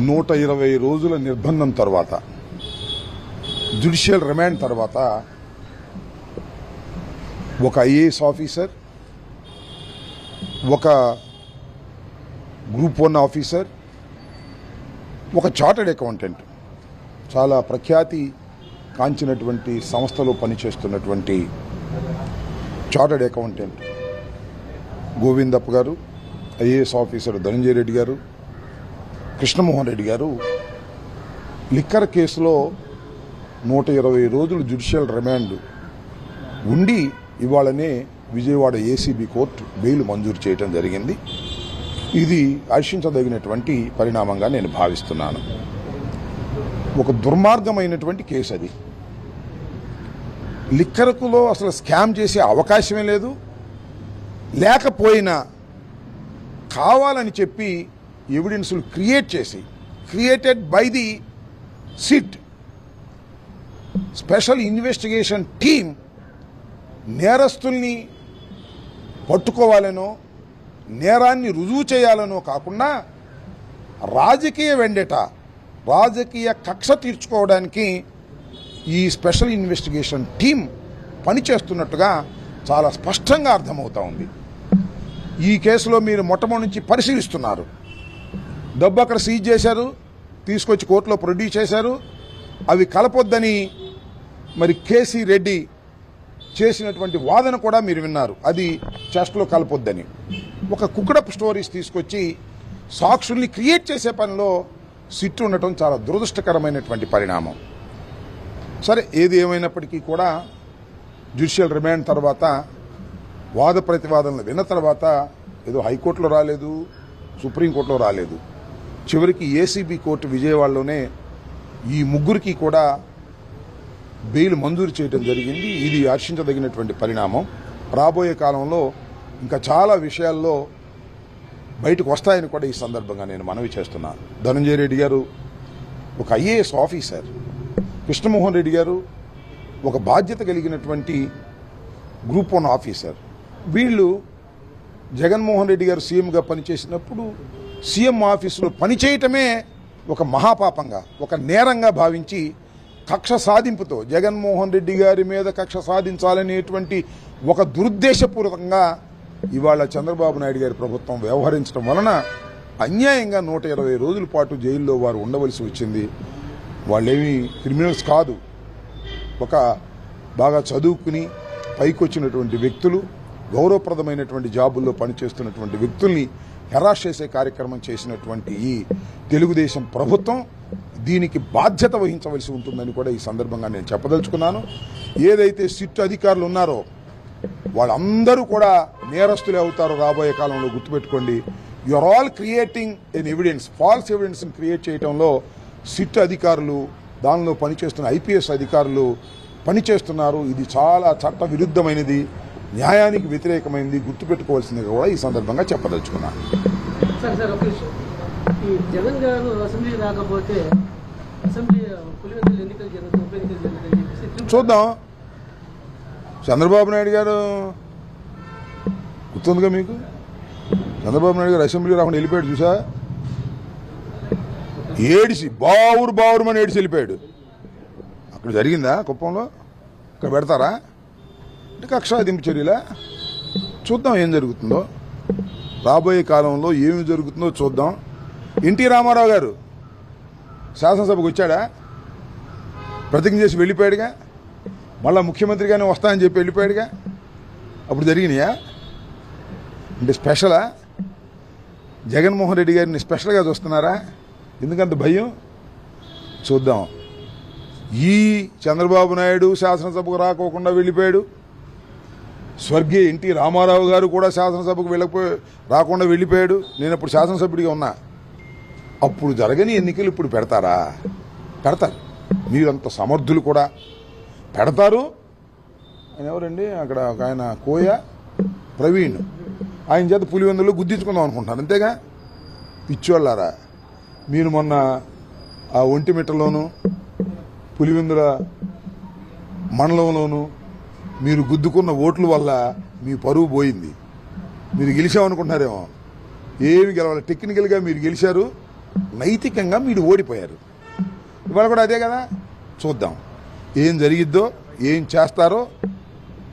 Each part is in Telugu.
నూట ఇరవై రోజుల నిర్బంధం తర్వాత జ్యుడిషియల్ రిమాండ్ తర్వాత ఒక ఐఏఎస్ ఆఫీసర్ ఒక గ్రూప్ వన్ ఆఫీసర్ ఒక చార్టెడ్ అకౌంటెంట్ చాలా ప్రఖ్యాతి కాంచినటువంటి సంస్థలో పనిచేస్తున్నటువంటి చార్టెడ్ అకౌంటెంట్ గోవిందప్ప గారు ఐఏఎస్ ఆఫీసర్ ధనంజయ రెడ్డి గారు కృష్ణమోహన్ రెడ్డి గారు లిక్కర్ కేసులో నూట ఇరవై రోజులు జ్యుడిషియల్ రిమాండ్ ఉండి ఇవాళనే విజయవాడ ఏసీబీ కోర్టు బెయిల్ మంజూరు చేయడం జరిగింది. ఇది హర్షించదగినటువంటి పరిణామంగా నేను భావిస్తున్నాను. ఒక దుర్మార్గమైనటువంటి కేసు అది. లిక్కర్కులో అసలు స్కామ్ చేసే అవకాశమే లేదు. లేకపోయినా కావాలని చెప్పి ఎవిడెన్స్లు క్రియేట్ చేసి created by the SIT special investigation team నేరస్తుల్ని పట్టుకోవాలనో నేరాన్ని రుజువు చేయాలనో కాకుండా రాజకీయ వెండెట రాజకీయ కక్ష తీర్చుకోవడానికి ఈ స్పెషల్ ఇన్వెస్టిగేషన్ టీం పనిచేస్తున్నట్టుగా చాలా స్పష్టంగా అర్థమవుతా ఉంది. ఈ కేసులో మీరు మొట్టమొదటి నుంచి పరిశీలిస్తున్నారు. డబ్బు అక్కడ సీజ్ చేశారు తీసుకొచ్చి కోర్టులో ప్రొడ్యూస్ చేశారు. అవి కలపొద్దని మరి కేసీ రెడ్డి చేసినటువంటి వాదన కూడా మీరు విన్నారు. అది చెస్ట్లో కలపొద్దని. ఒక కుక్కడప్ స్టోరీస్ తీసుకొచ్చి సాక్షుల్ని క్రియేట్ చేసే పనిలో సిట్టు ఉండటం చాలా దురదృష్టకరమైనటువంటి పరిణామం. సరే ఏది ఏమైనప్పటికీ కూడా జ్యుడిషియల్ రిమాండ్ తర్వాత వాద ప్రతివాదనలు విన్న తర్వాత ఏదో హైకోర్టులో రాలేదు సుప్రీంకోర్టులో రాలేదు. చివరికి ఏసీబీ కోర్టు విజయవాడలోనే ఈ ముగ్గురికి కూడా బెయిల్ మంజూరు చేయడం జరిగింది. ఇది హర్షించదగినటువంటి పరిణామం. రాబోయే కాలంలో ఇంకా చాలా విషయాల్లో బయటకు వస్తాయని కూడా ఈ సందర్భంగా నేను మనవి చేస్తున్నాను. ధనంజయ రెడ్డి గారు ఒక ఐఏఎస్ ఆఫీసర్. కృష్ణమోహన్ రెడ్డి గారు ఒక బాధ్యత కలిగినటువంటి గ్రూప్ వన్ ఆఫీసర్. వీళ్ళు జగన్మోహన్ రెడ్డి గారు సీఎంగా పనిచేసినప్పుడు సీఎం ఆఫీసులో పనిచేయటమే ఒక మహాపాపంగా ఒక నేరంగా భావించి కక్ష సాధింపుతో జగన్మోహన్ రెడ్డి గారి మీద కక్ష సాధించాలనేటువంటి ఒక దురుద్దేశపూర్వకంగా ఇవాళ చంద్రబాబు నాయుడు గారి ప్రభుత్వం వ్యవహరించడం వలన అన్యాయంగా నూట ఇరవై రోజుల పాటు జైల్లో వారు ఉండవలసి వచ్చింది. వాళ్ళేమీ క్రిమినల్స్ కాదు. ఒక బాగా చదువుకుని పైకొచ్చినటువంటి వ్యక్తులు గౌరవప్రదమైనటువంటి జాబుల్లో పనిచేస్తున్నటువంటి వ్యక్తుల్ని హెరాస్ చేసే కార్యక్రమం చేసినటువంటి ఈ తెలుగుదేశం ప్రభుత్వం దీనికి బాధ్యత వహించవలసి ఉంటుందని కూడా ఈ సందర్భంగా నేను చెప్పదలుచుకున్నాను. ఏదైతే సిట్ అధికారులు ఉన్నారో వాళ్ళందరూ కూడా నేరస్తులే అవుతారు రాబోయే కాలంలో గుర్తుపెట్టుకోండి. You are all creating an evidence false ఎవిడెన్స్ని create చేయడంలో సిట్ అధికారులు దానిలో పనిచేస్తున్న ఐపీఎస్ అధికారులు పనిచేస్తున్నారు. ఇది చాలా చట్ట విరుద్ధమైనది న్యాయానికి వ్యతిరేకమైనది గుర్తుపెట్టుకోవాల్సింది కూడా ఈ సందర్భంగా చెప్పదలుచుకున్నాను జగన్ గారు అసెంబ్లీ రాకపోతే అసెంబ్లీ ఎన్నికలు ఎన్నికలు చూద్దాం. చంద్రబాబు నాయుడు గారు గుర్తుందిగా మీకు? చంద్రబాబు నాయుడు గారు అసెంబ్లీ రాకుండా వెళ్ళిపోయాడు చూసా? ఏడిసి బావురు బావురుమని ఏడిసి వెళ్ళిపోయాడు. అక్కడ జరిగిందా కుప్పంలో? ఇక్కడ పెడతారా? అంటే కక్షాదింపు చూద్దాం ఏం జరుగుతుందో. రాబోయే కాలంలో ఏమి జరుగుతుందో చూద్దాం. ఎన్టీ రామారావు గారు శాసనసభకు వచ్చాడా? ప్రతిజ్ఞ చేసి వెళ్ళిపోయాడుగా? మళ్ళా ముఖ్యమంత్రిగానే వస్తానని చెప్పి వెళ్ళిపోయాడుగా? అప్పుడు జరిగినాయా? అంటే స్పెషలా? జగన్మోహన్ రెడ్డి గారిని స్పెషల్గా చూస్తున్నారా? ఎందుకంత భయం? చూద్దాం. ఈ చంద్రబాబు నాయుడు శాసనసభకు రాకోకుండా వెళ్ళిపోయాడు. స్వర్గీయ ఎన్టీ రామారావు గారు కూడా శాసనసభకు వెళ్ళకపోయి రాకుండా వెళ్ళిపోయాడు. నేను అప్పుడు శాసనసభ్యుడిగా ఉన్నా. అప్పుడు జరగని ఎన్నికలు ఇప్పుడు పెడతారా? పెడతారు. మీరంత సమర్థులు కూడా. పెడతారు. ఆయన ఎవరండి? అక్కడ ఒక ఆయన కోయ ప్రవీణ్. ఆయన చేత పులివెందులో గుద్దించుకుందాం అనుకుంటున్నారు. అంతేగా? పిచ్చోళ్ళారా? మీరు మొన్న ఆ ఒంటిమిట్టలోను పులివెందుల మండలంలోను మీరు గుద్దుకున్న ఓట్ల వల్ల మీ పరువు పోయింది. మీరు గెలిచామనుకుంటున్నారేమో. ఏమి గెలవాలి? టెక్నికల్గా మీరు గెలిచారు నైతికంగా మీరు ఓడిపోయారు. ఇవాళ కూడా అదే కదా? చూద్దాం. ఏం జరిగిద్దో ఏం చేస్తారో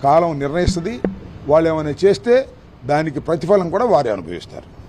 కాలం నిర్ణయిస్తుంది. వాళ్ళు ఏమైనా చేస్తే దానికి ప్రతిఫలం కూడా వారే అనుభవిస్తారు.